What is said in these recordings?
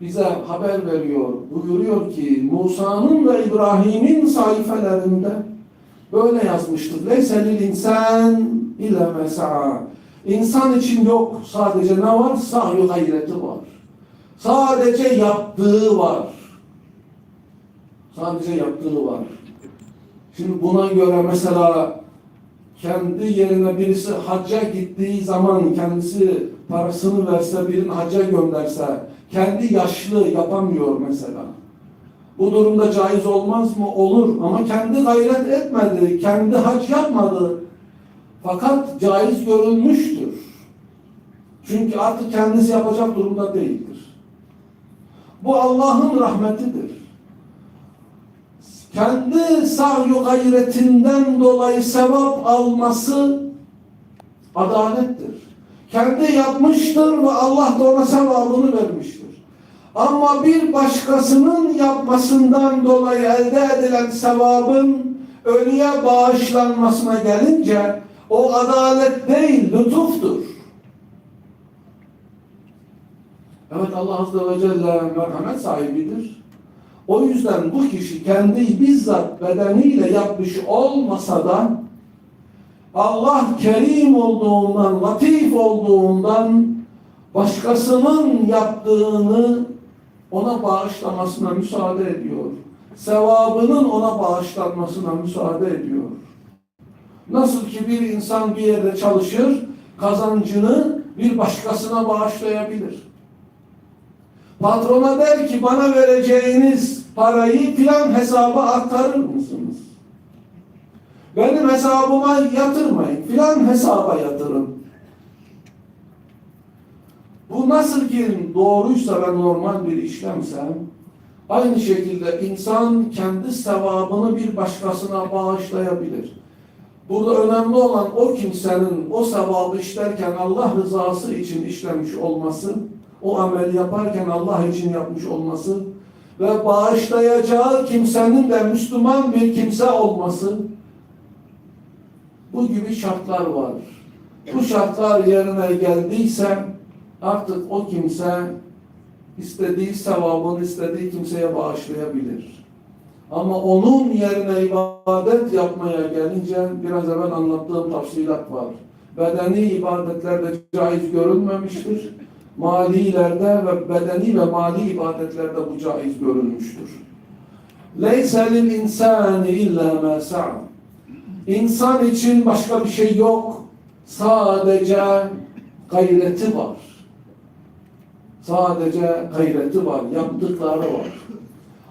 bize haber veriyor. Buyuruyor ki Musa'nın ve İbrahim'in sayfelerinde böyle yazmıştır. Leyselil insan illa mesa'a. İnsan için yok. Sadece ne var? Sa'yu gayreti var. Sadece yaptığı var. Sadece yaptığı var. Şimdi buna göre mesela kendi yerine birisi hacca gittiği zaman kendisi parasını verse birinin hacca gönderse kendi yaşlı yapamıyor mesela. Bu durumda caiz olmaz mı? Olur ama kendi gayret etmedi, kendi hac yapmadı. Fakat caiz görülmüştür. Çünkü artık kendisi yapacak durumda değildir. Bu Allah'ın rahmetidir. Kendi sa'yu gayretinden dolayı sevap alması adalettir. Kendi yapmıştır ve Allah da ona sevabını vermiştir. Ama bir başkasının yapmasından dolayı elde edilen sevabın ölüye bağışlanmasına gelince o adalet değil, lütuftur. Evet Allah Azze ve Celle merhamet sahibidir. O yüzden bu kişi kendi bizzat bedeniyle yapmış olmasa da Allah kerim olduğundan, latif olduğundan başkasının yaptığını ona bağışlamasına müsaade ediyor. Sevabının ona bağışlanmasına müsaade ediyor. Nasıl ki bir insan bir yerde çalışır, kazancını bir başkasına bağışlayabilir. Patrona der ki bana vereceğiniz parayı filan hesaba aktarır mısınız? Benim hesabıma yatırmayın. Filan hesaba yatırın. Bu nasıl ki doğruysa ve normal bir işlemse aynı şekilde insan kendi sevabını bir başkasına bağışlayabilir. Burada önemli olan o kimsenin o sevabı işlerken Allah rızası için işlemiş olması, o amel yaparken Allah için yapmış olması ve bağışlayacağı kimsenin de Müslüman bir kimse olması bu gibi şartlar var. Bu şartlar yerine geldiyse artık o kimse istediği sevabını istediği kimseye bağışlayabilir. Ama onun yerine ibadet yapmaya gelince biraz evvel anlattığım tafsilat var. Bedeni ibadetlerde caiz görülmemiştir. Malilerde ve bedeni ve mali ibadetlerde bu caiz görülmüştür. Leyse lil insani illa ma. İnsan için başka bir şey yok. Sadece gayreti var. Sadece gayreti var, yaptıkları var.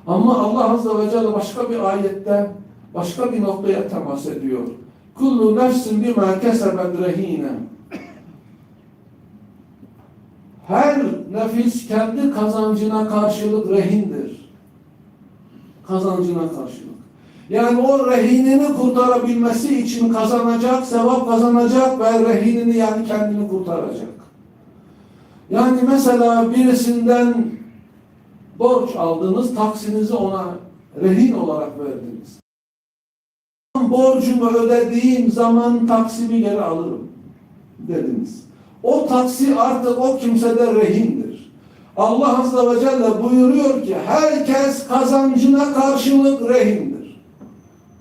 Ama Allah Azze ve Celle başka bir ayette başka bir noktaya temas ediyor. Kullu nefsin bima kesebet rehine. Her nefis kendi kazancına karşılık rehindir. Kazancına karşılık. Yani o rehinini kurtarabilmesi için kazanacak, sevap kazanacak ve rehinini yani kendini kurtaracak. Yani mesela birisinden borç aldınız, taksinizi ona rehin olarak verdiniz. Borcumu ödediğim zaman taksimi geri alırım dediniz. O taksi artık o kimsede rehindir. Allah Azze ve Celle buyuruyor ki herkes kazancına karşılık rehindir.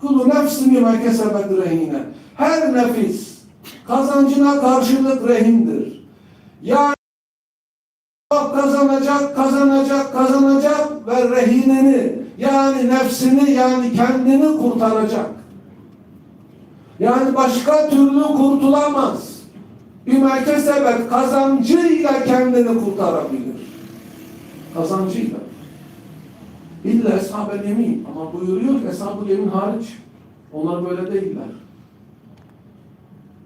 Kulu nefsi bime kesebet rehine. Her nefis kazancına karşılık rehindir. Yani kazanacak, kazanacak, kazanacak ve rehinini yani nefsini yani kendini kurtaracak. Yani başka türlü kurtulamaz. Bir merkezebet kazancıyla kendini kurtarabilir. Kazancıyla. İlla eshab-ı yemin. Ama buyuruyor ki eshab-ı yemin hariç. Onlar böyle değiller.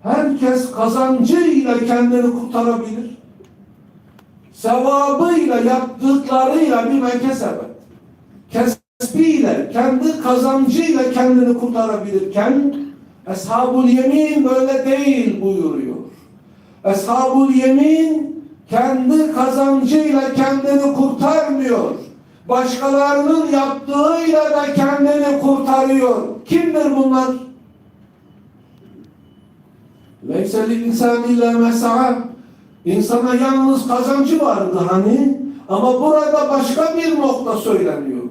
Herkes kazancıyla kendini kurtarabilir. Sevabıyla yaptıklarıyla bir mekesebet. Kesbiyle, kendi kazancıyla kendini kurtarabilirken Eshab-ül Yemin böyle değil buyuruyor. Eshab-ül Yemin kendi kazancıyla kendini kurtarmıyor. Başkalarının yaptığıyla da kendini kurtarıyor. Kimdir bunlar? Leyse lil insani illa mes'a. İnsana yalnız kazancı vardı hani Ama burada başka bir nokta söyleniyor.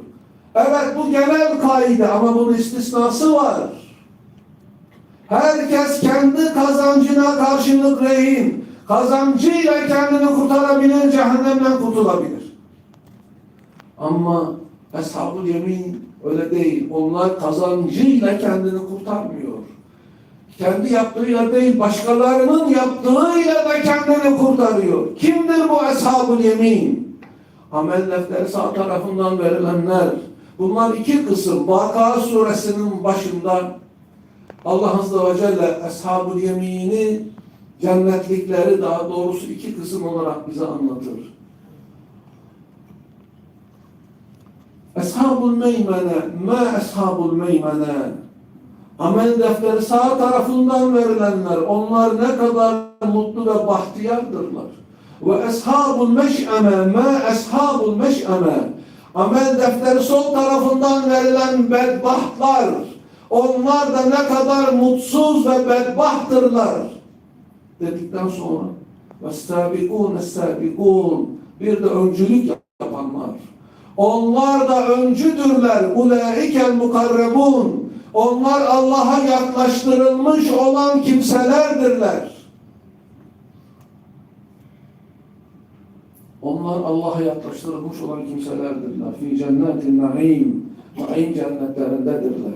Evet bu genel kaide ama bunun istisnası var. Herkes kendi karşılık rehin, kazancıyla kendini kurtarabilir, cehennemden kurtulabilir. Ama Ashab-ı Yemin öyle değil. Onlar kazancıyla kendini kurtarmıyor. Kendi yaptığıyla değil, başkalarının yaptığıyla da kendini kurtarıyor. Kimdir bu Ashab-ı Yemin? Amel defteri sağ tarafından verilenler. Bunlar iki kısım. Vakıa suresinin başında Allah Azze ve Celle Ashab-ı Yemin'i cennetlikleri daha doğrusu iki kısım olarak bize anlatır. Eshabul meymene, ma eshabul meymene. Amel defteri sağ tarafından verilenler, onlar ne kadar mutlu ve bahtiyardırlar. Ve eshabul meş'eme, ma eshabul meş'eme. Amel defteri sol tarafından verilen bedbahtlar, onlar da ne kadar mutsuz ve bedbahttırlar. Dedikten sonra ve sabiqun bir de öncülük yapanlar. Onlar da öncüdürler. Ulaikel mukarrebun. Onlar Allah'a yaklaştırılmış olan kimselerdirler. Onlar Allah'a yaklaştırılmış olan kimselerdirler. Fi cennetin naim. Naim cennetlerindedirler.